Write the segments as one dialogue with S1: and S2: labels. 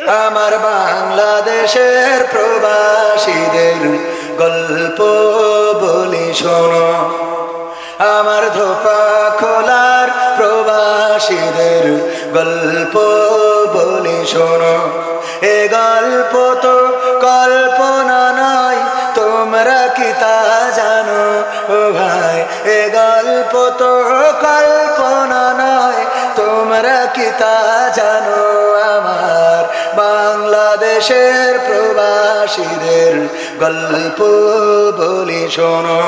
S1: আমার বাংলাদেশের প্রবাসীদের গল্প বলি শোনো। আমার ধোপা খোলার প্রবাসীদের গল্প বলি শোনো। এ গল্প তো কল্পনা নয়, তোমরা কি তা জানো? ও ভাই, এ গল্প তো কল্পনা নয়, তোমরা কি তা জানো? বাংলাদেশের প্রবাসীদের গল্প বলি শোনো।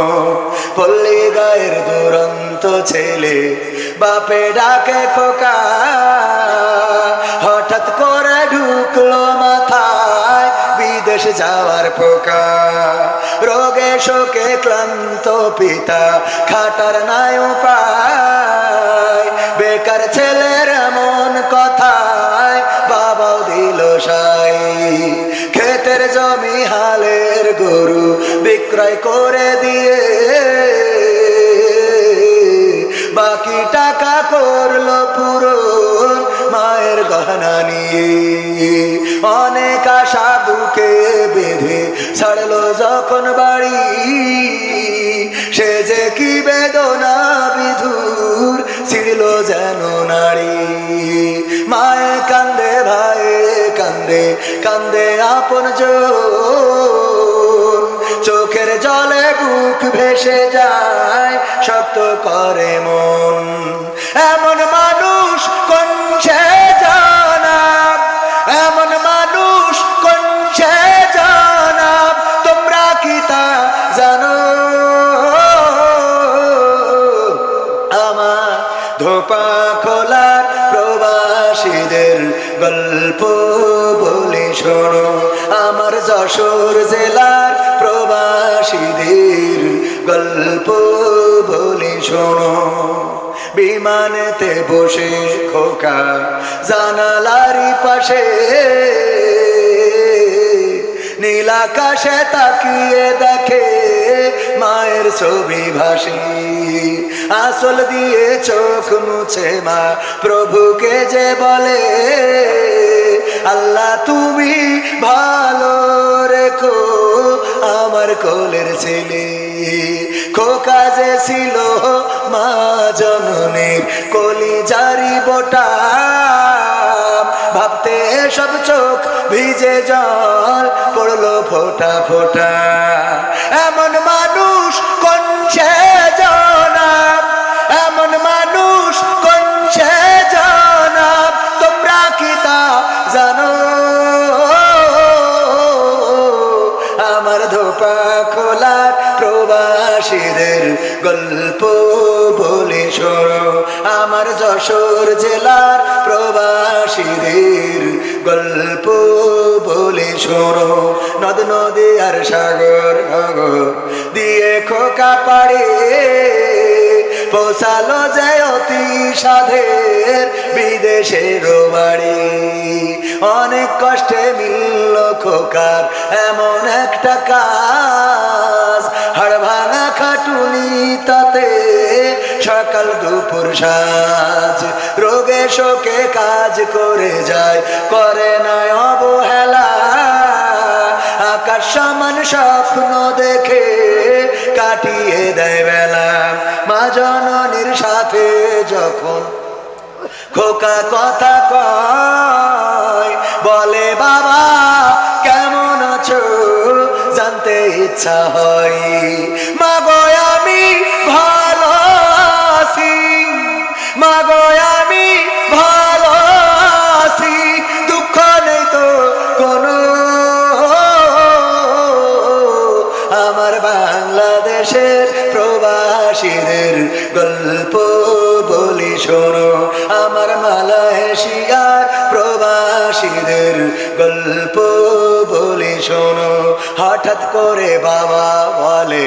S1: পল্লী গায়ের দুরন্ত ছেলে বাপে ডাকে খোকা। হঠাৎ করে ঢুকলো মাথায় বিদেশ যাওয়ার পোকা। রোগে শোকে ক্লান্ত পিতা, খাটার নাই উপায়। ক্ষেতের জমি হালের গরু বিক্রয় করে দিয়ে। বাকি টাকা করল পুরো মায়ের গহনা নিয়ে। অনেক বুকে বেঁধে ছাড়লো যখন বাড়ি। সে যে কি বেদনা বিধুর ছিড়ল যেন নারী মায়ে কান্দে ভাই কান্দে কান্দে আপন চোখের জলে বুক ভেসে যায়, শক্ত করে মন। এমন মানুষ কোন সে জানাব, এমন মানুষ কোন সে জানাব, তোমরা কি তা জানো? আমার ধোপা খোলার প্রবাসীদের গল্প বলে। শোনো, আমার যশোর জেলার প্রবাসীদের গল্প বলে শোনো। বিমানেতে বসে খোকা জানালারি পাশে। নীলাকাশে তাকিয়ে দেখে মায়ের ছবি ভাসি। আসল দিয়ে চোখ মুছে মা প্রভুকে যে বলে আল্লাহ, তুমি ভালো রেখো। আমার কোলের ছেলে খোকা যে ছিল মা জননীর কলি জারি বোটা। ভাবতে সব চোখ ভিজে জল পড়ল ফোটা ফোটা। এমন মানুষ প্রবাসীদের গল্প বলে শোনো। আমার যশোর জেলার প্রবাসীদের গল্প বলে শোনো। নদ, নদী আর সাগর, নগর দিয়ে খোকা পাড়ে পোষালো যে অতি সাধের বিদেশের বাড়ি। অনেক কষ্টে মিলল খোকার এমন একটা কাজ। তাতে সকাল দুপুর সাজ। রোগে শোকে কাজ করে যায়, করে অবহেলা। আকাশ সমান স্বপ্ন দেখে কাটিয়ে দেয় বেলা। মা জননীর সাথে যখন খোকা কথা কয়, বলে, বাবা, কেমন আছো? জানতে ইচ্ছা হয়। মাগো ভালো আছি ভালো দুঃখ নেই তো কোনো। বাংলাদেশের প্রবাসীদের গল্প বলি শোনো। আমার মালয়েশিয়ার প্রবাসীদের গল্প বলি শোনো। হঠাৎ করে বাবা বলে,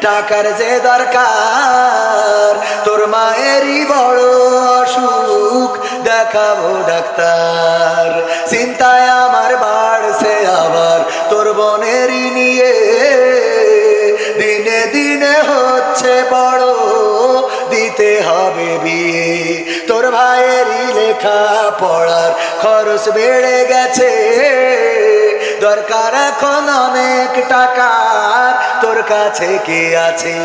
S1: টাকার যে দরকার, তোর মায়েরই বড় অসুখ, দেখাবো ডাক্তার। চিন্তায় আমার বাড়ছে আবার, তোর বোনেরই নিয়ে দিনে দিনে হচ্ছে বড়, দিতে হবে বিয়ে। তোর ভাইয়েরই লেখা পড়ার খরচ বেড়ে গেছে দরকার এখন অনেক টাকা। তোর কাছে কে আছে?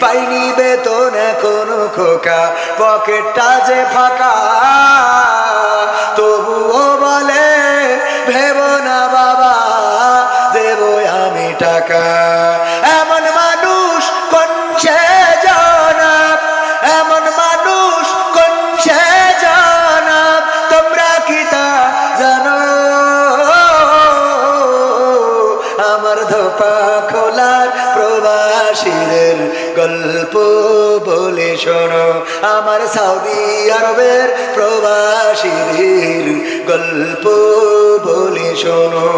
S1: পাইনি বেতন এখনও খোকা। পকেটটা যে ফাঁকা, তবুও খোলার প্রবাসীদের গল্প বলে শোনো। আমার সৌদি আরবের প্রবাসীদের গল্প বলে শোনো।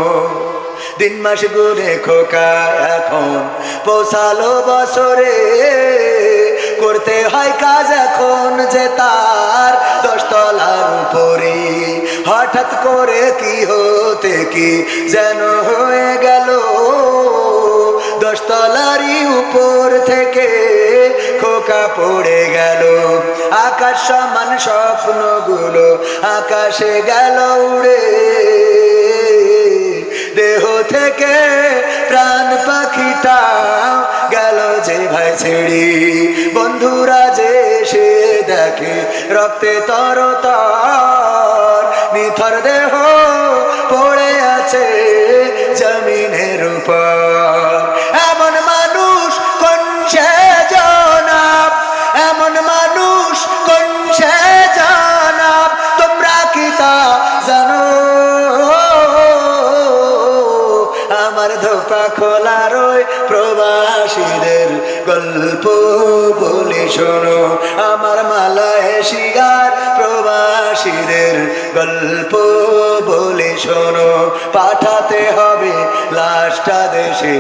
S1: দিন মাস গুনে খোকা এখন পোষালো বছরে। করতে হয় কাজ এখন যে তার দশতলার উপরে। হঠাৎ করে কি হতে কি যেন হয়ে গেল। দশতলারই উপর থেকে খোকা পড়ে গেল। আকাশ সমান স্বপ্নগুলো আকাশে গেল উড়ে। দেহ থেকে প্রাণ পাখিটা গেল যে ভাই ছেড়ি। বন্ধুরা যে সে দেখে রক্তে তর তর নিথর দেহ পড়ে আছে জমিনের উপর। ধোপা খোলার ওই প্রবাসীদের গল্প বলে শোনো। আমার মালয়েশিয়ার প্রবাসীদের গল্প বলে শোনো। পাঠাতে হবে লাশটা দেশে,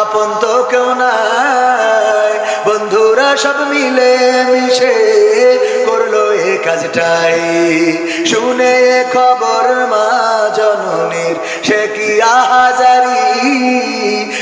S1: আপন তো কেউ নাই। বন্ধুরা সব মিলে মিশে করল এ কাজটাই। শুনে খবর মা জননীর, সে কি আহাজারি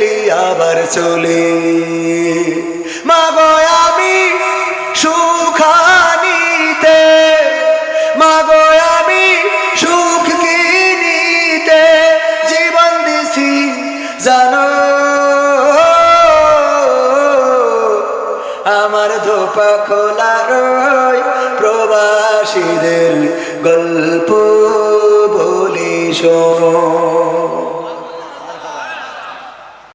S1: গেলি, আবার চলে। মাগো, আমি সুখানিতে, মাগো, আমি সুখ কিনিতে জীবন দিছি, জানো? আমার ধোপা খোলার ওই প্রবাসীদের গল্প বলি শোনো।